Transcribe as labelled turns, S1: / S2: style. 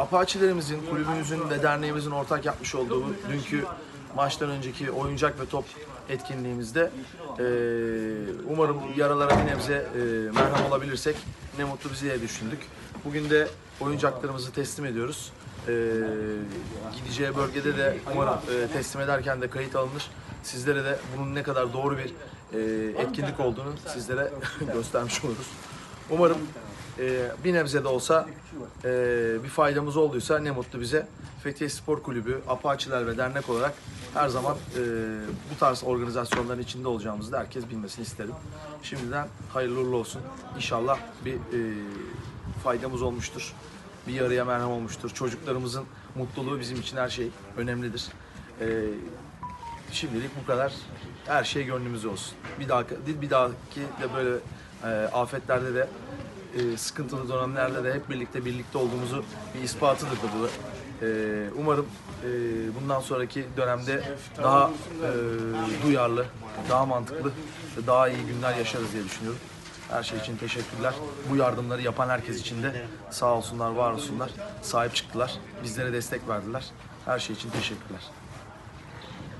S1: Apaçilerimizin, kulübümüzün ve derneğimizin ortak yapmış olduğu dünkü maçtan önceki oyuncak ve top etkinliğimizde e, umarım yaralara bir nebze e, merhem olabilirsek ne mutlu bize diye düşündük. Bugün de oyuncaklarımızı teslim ediyoruz. E, gideceği bölgede de umarım e, teslim ederken de kayıt alınır. Sizlere de bunun ne kadar doğru bir e, etkinlik olduğunu sizlere göstermiş oluruz. Umarım e, bir nebze de olsa e, bir faydamız olduysa ne mutlu bize. Fethiye Spor Kulübü, Apaçiler ve dernek olarak her zaman e, bu tarz organizasyonların içinde olacağımızı da herkes bilmesini isterim. Şimdiden hayırlı uğurlu olsun. İnşallah bir e, faydamız olmuştur. Bir yarıya merhem olmuştur. Çocuklarımızın mutluluğu bizim için her şey önemlidir. E, Şimdilik bu kadar. Her şey gönlümüzde olsun. Bir dahaki, bir dahaki de böyle e, afetlerde de e, sıkıntılı dönemlerde de hep birlikte birlikte olduğumuzu bir ispatıdır da bu. E, umarım e, bundan sonraki dönemde daha e, duyarlı, daha mantıklı daha iyi günler yaşarız diye düşünüyorum. Her şey için teşekkürler. Bu yardımları yapan herkes için de sağ olsunlar, var olsunlar. Sahip çıktılar. Bizlere destek verdiler. Her şey için teşekkürler.